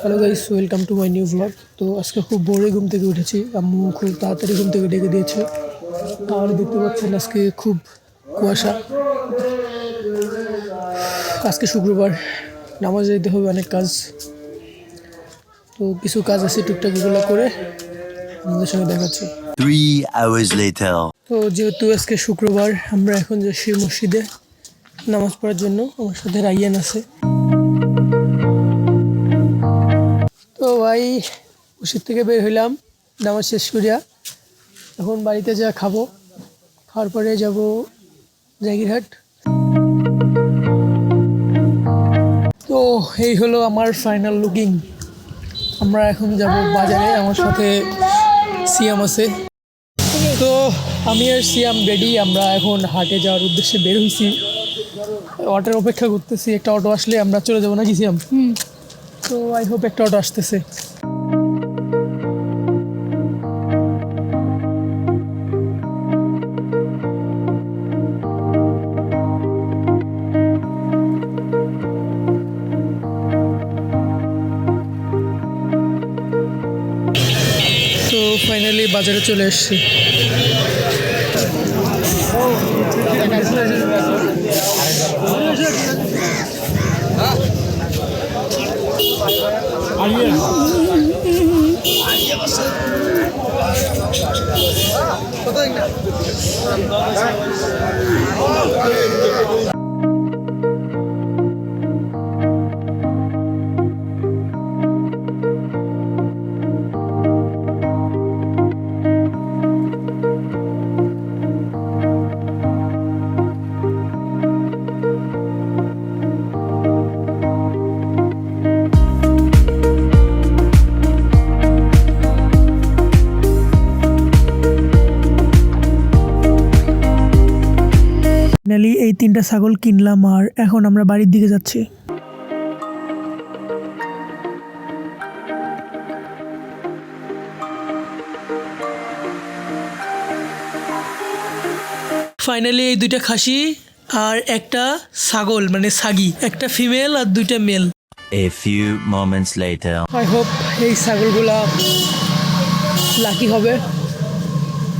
Hello guys welcome to my new vlog তো আজকে খুব ভোরে ঘুম থেকে উঠেছি। আম্মু খুব তাড়াতাড়ি ঘুম থেকে ডেকে দিয়েছে। আর দেখতে পাচ্ছেন আজকে খুব কুয়াশা। আজকে শুক্রবার, নামাজ যেতে হবে অনেক কাজ। তো কিছু কাজ আছে, টুকটাক এগুলো করে। আমাদের সঙ্গে দেখাচ্ছি। তো যেহেতু আজকে শুক্রবার আমরা এখন যাচ্ছি মসজিদে নামাজ পড়ার জন্য। আমার সাথে রাইয়ান আছে। তো ভাই মসজিদ থেকে বের হইলাম নামাজ শেষ করিয়া এখন বাড়িতে যা খাব খাওয়ার পরে যাব জাগিরহাট। তো এই হলো আমার ফাইনাল লুকিং আমরা এখন যাব বাজারে আমার সাথে সিয়াম আছে। তো আমি আর সিয়াম রেডি আমরা এখন হাটে যাওয়ার উদ্দেশ্যে বের হয়েছি অটোর অপেক্ষা করতেছি একটা অটো আসলে আমরা চলে যাব নাকি সিয়াম? তো আই হোপ একটা অটো আসতেছে। ফাইনালি বাজারে চলে এসেছি। ফাইনালি এই তিনটা ছাগল কিনলাম আর এখন আমরা বাড়ির দিকে যাচ্ছি। ফাইনালি এই দুইটা খাসি আর একটা ছাগল মানে সাগি একটা ফিমেল আর দুইটা male a few moments later. I hope এই ছাগলগুলা লাকি হবে।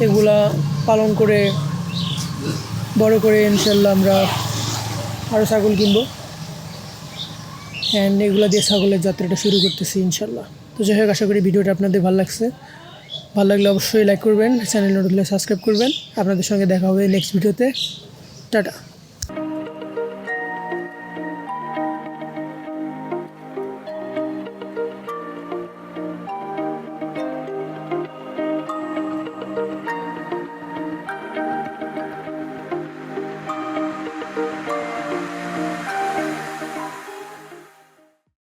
এগুলা পালন করে বড় করে ইনশাল্লাহ আমরা আরও ছাগল কিনবো। অ্যান্ড এগুলো দিয়ে ছাগলের যাত্রাটা শুরু করতেছি ইনশাল্লাহ। তো যাই হোক, আশা করি ভিডিওটা আপনাদের ভালো লাগছে। ভালো লাগলে অবশ্যই লাইক করবেন চ্যানেল নতুন সাবস্ক্রাইব করবেন। আপনাদের সঙ্গে দেখা হবে নেক্সট ভিডিওতে টাটা।